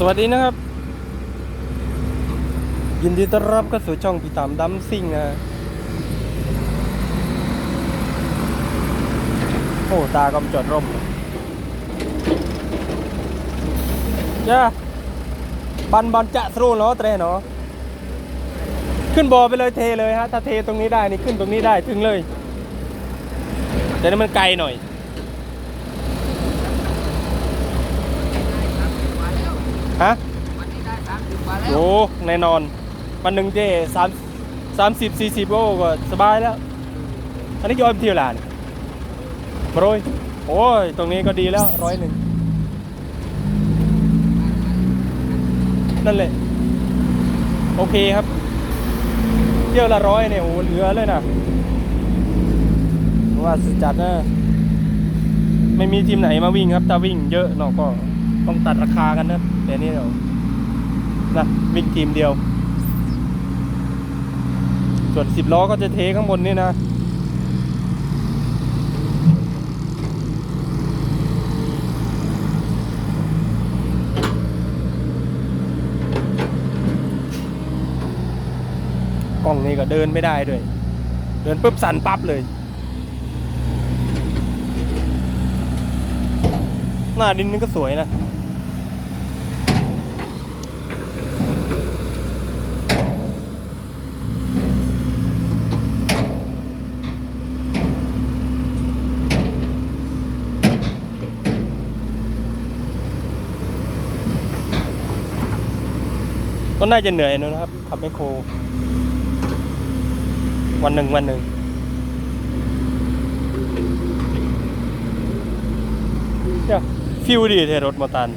สวัสดีนะครับ ยินดีต้อนรับเข้าสู่ช่องพี่ตามดัมซิ่งนะ โอ้ตากำจอดร่มจ้าบันบันจะสรูเนาะเตรเนาะขึ้นบอไปเลยเทเลยฮะ ถ้าเทตรงนี้ได้นี่ขึ้นตรงนี้ได้ถึงเลย แต่นี่มันไกลหน่อย ฮะวันนี้ได้สามสิบกว่าแล้วโอ้แน่นอนวันหนึ่งเจสามสามสิบสี่สิบโอ้ก็สบายแล้ว อันนี้ย้อมเที่ยวหลานมาโรยโอ้ย ตรงนี้ก็ดีแล้วร้อยหนึ่งนั่นแหละโอเคครับ เที่ยวละร้อยเนี่ยโอ้เหลือเลยนะว่าสุดจัดนะไม่มีทีมไหนมาวิ่งครับ ถ้าวิ่งเยอะเราก็ต้องตัดราคากันนะ แต่นี่เรานะวิ่งทีมเดียว ส่วนสิบล้อก็จะเทข้างบนนี่นะกล้องนี้ก็เดินไม่ได้ด้วย เดินปุ๊บสั่นปั๊บเลย หน้าดินนี่ก็สวยนะ ก็น่าจะเหนื่อยนะครับขับไมคโคร วันหนึ่งวันหนึ่งเนี่ยฟิวดีเทรถมาตัน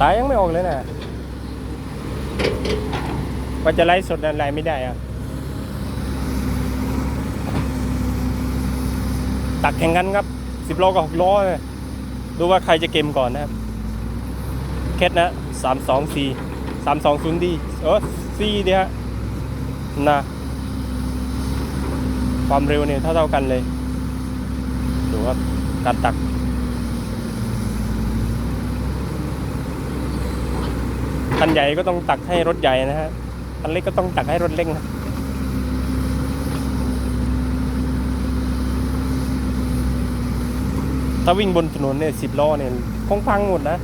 ตายยังไม่ออกเลยนะว่าจะไล่สดอะไรไม่ได้อะ ตักแข่งกันครับสิบล้อกับหกล้อเลยดูว่าใครจะเกมก่อนนะครับเคสนะสามสองสี่สามสองศูนย์ดีเออสี่ดีฮะนะความเร็วเนี่ยเท่าเท่ากันเลย ดูครับการตักคันใหญ่ก็ต้องตักให้รถใหญ่นะฮะคันเล็กก็ต้องตักให้รถเล็กนะ ถ้าวิ่งบนถนนเนี่ยสิบล้อเนี่ยคงพังหมดนะ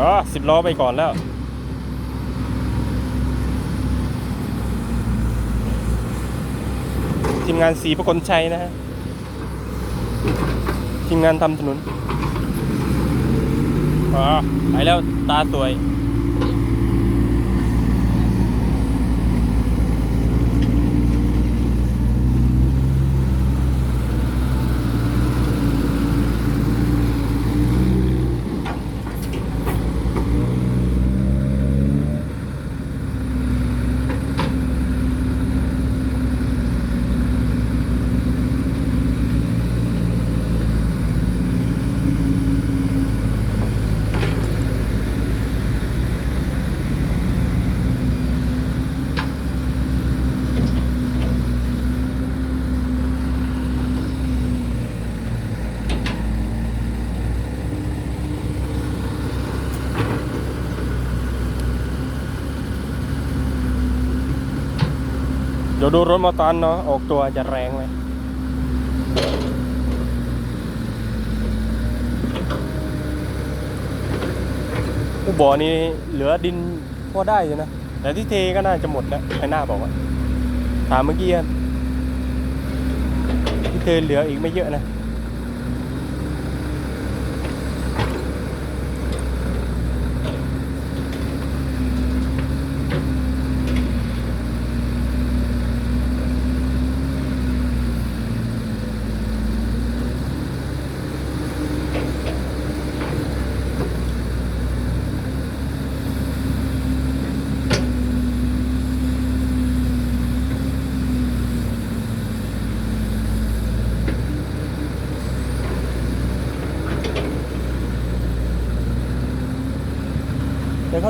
อ๋อสิบล้อไปก่อนแล้วทีมงานสีประกลชัยนะฮะทีมงานทำถนนอ๋อไปแล้วตาสวย เดี๋ยวดูรถมาตันเนาะออกตัวจะแรงไหมอุบ่อนี้เหลือดินพอได้อยู่นะ แต่ที่เทก็น่าจะหมดแล้วไอ้หน้าบอกว่าถามเมื่อกี้อะที่เทเหลืออีกไม่เยอะนะ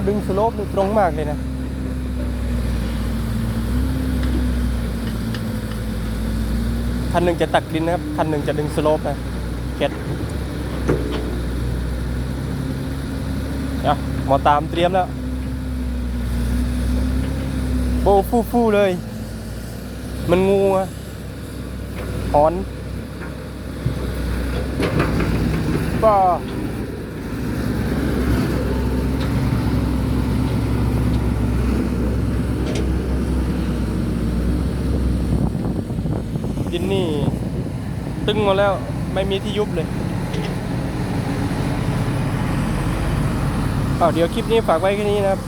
เขาดึงสโลปนี่ตรงมากเลยนะคันหนึ่งจะตักดินนะครับคันหนึ่งจะดึงสโลปนะเก็ตเดี๋ยวหมอตามเตรียมแล้ว โบฟูฟูเลย มันงูอะหอนป้า ดินนี่ ตึงหมดแล้วไม่มีที่ยุบเลยอ้าเดี๋ยวคลิปนี้ฝากไว้แค่นี้นะครับ